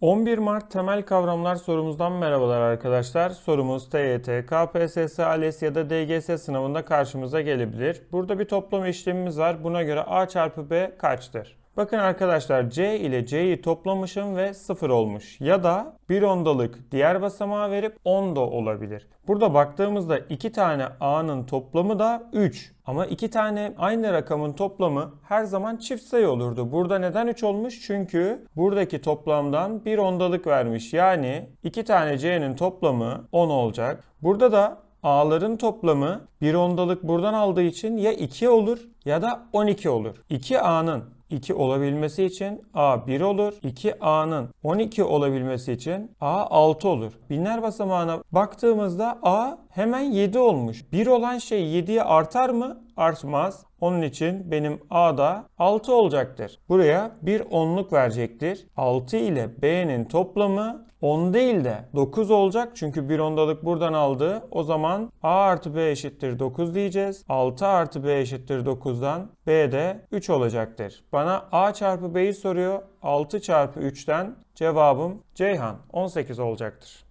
11 Mart temel kavramlar sorumuzdan merhabalar arkadaşlar. Sorumuz TYT, KPSS, ALES ya da DGS sınavında karşımıza gelebilir. Burada bir toplama işlemimiz var. Buna göre A çarpı B kaçtır? Bakın arkadaşlar C ile C'yi toplamışım ve 0 olmuş. Ya da bir ondalık diğer basamağı verip 10 da olabilir. Burada baktığımızda iki tane A'nın toplamı da 3. Ama iki tane aynı rakamın toplamı her zaman çift sayı olurdu. Burada neden 3 olmuş? Çünkü buradaki toplamdan bir ondalık vermiş. Yani iki tane C'nin toplamı 10 olacak. Burada da A'ların toplamı bir ondalık buradan aldığı için ya 2 olur ya da 12 olur. 2A'nın 2 olabilmesi için A 1 olur. 2A'nın 12 olabilmesi için A 6 olur. Binler basamağına baktığımızda A hemen 7 olmuş. 1 olan şey 7'ye artar mı? Artmaz. Onun için benim A'da 6 olacaktır. Buraya bir onluk verecektir. 6 ile B'nin toplamı 10 değil de 9 olacak. Çünkü bir ondalık buradan aldı. O zaman A artı B eşittir 9 diyeceğiz. 6 artı B eşittir 9'dan B de 3 olacaktır. Bana A çarpı B'yi soruyor. 6 çarpı 3'ten cevabım Ceyhan 18 olacaktır.